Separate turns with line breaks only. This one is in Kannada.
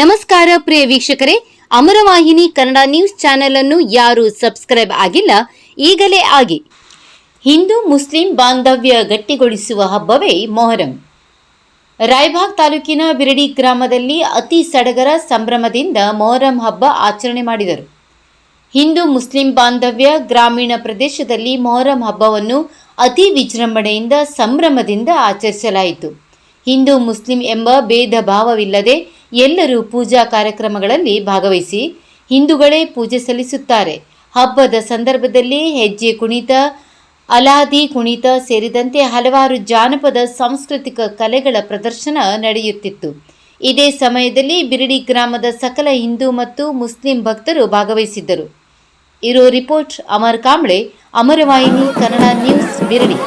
ನಮಸ್ಕಾರ ಪ್ರಿಯ ವೀಕ್ಷಕರೇ, ಅಮರವಾಹಿನಿ ಕನ್ನಡ ನ್ಯೂಸ್ ಚಾನೆಲ್ ಅನ್ನು ಯಾರು ಸಬ್ಸ್ಕ್ರೈಬ್ ಆಗಿಲ್ಲ, ಈಗಲೇ ಆಗಿ. ಹಿಂದೂ ಮುಸ್ಲಿಂ ಬಾಂಧವ್ಯ ಗಟ್ಟಿಗೊಳಿಸುವ ಹಬ್ಬವೇ ಮೊಹರಂ. ರಾಯಬಾಗ್ ತಾಲೂಕಿನ ಬಿರಡಿ ಗ್ರಾಮದಲ್ಲಿ ಅತಿ ಸಡಗರ ಸಂಭ್ರಮದಿಂದ ಮೊಹರಂ ಹಬ್ಬ ಆಚರಣೆ ಮಾಡಿದರು. ಹಿಂದೂ ಮುಸ್ಲಿಂ ಬಾಂಧವ್ಯ ಗ್ರಾಮೀಣ ಪ್ರದೇಶದಲ್ಲಿ ಮೊಹರಂ ಹಬ್ಬವನ್ನು ಅತಿ ವಿಜೃಂಭಣೆಯಿಂದ ಸಂಭ್ರಮದಿಂದ ಆಚರಿಸಲಾಯಿತು. ಹಿಂದೂ ಮುಸ್ಲಿಂ ಎಂಬ ಭೇದ ಭಾವವಿಲ್ಲದೆ ಎಲ್ಲರೂ ಪೂಜಾ ಕಾರ್ಯಕ್ರಮಗಳಲ್ಲಿ ಭಾಗವಹಿಸಿ ಹಿಂದೂಗಳೇ ಪೂಜೆ ಸಲ್ಲಿಸುತ್ತಾರೆ. ಹಬ್ಬದ ಸಂದರ್ಭದಲ್ಲಿ ಹೆಜ್ಜೆ ಕುಣಿತ, ಅಲಾದಿ ಕುಣಿತ ಸೇರಿದಂತೆ ಹಲವಾರು ಜಾನಪದ ಸಾಂಸ್ಕೃತಿಕ ಕಲೆಗಳ ಪ್ರದರ್ಶನ ನಡೆಯುತ್ತಿತ್ತು. ಇದೇ ಸಮಯದಲ್ಲಿ ಬಿರಡಿ ಗ್ರಾಮದ ಸಕಲ ಹಿಂದೂ ಮತ್ತು ಮುಸ್ಲಿಂ ಭಕ್ತರು ಭಾಗವಹಿಸಿದ್ದರು. ಇರೋ ರಿಪೋರ್ಟ್ ಅಮರ್ ಕಾಂಬ್ಳೆ, ಅಮರವಾಹಿನಿ, ಕನ್ನಡ ನ್ಯೂಸ್, ಬಿರಡಿ.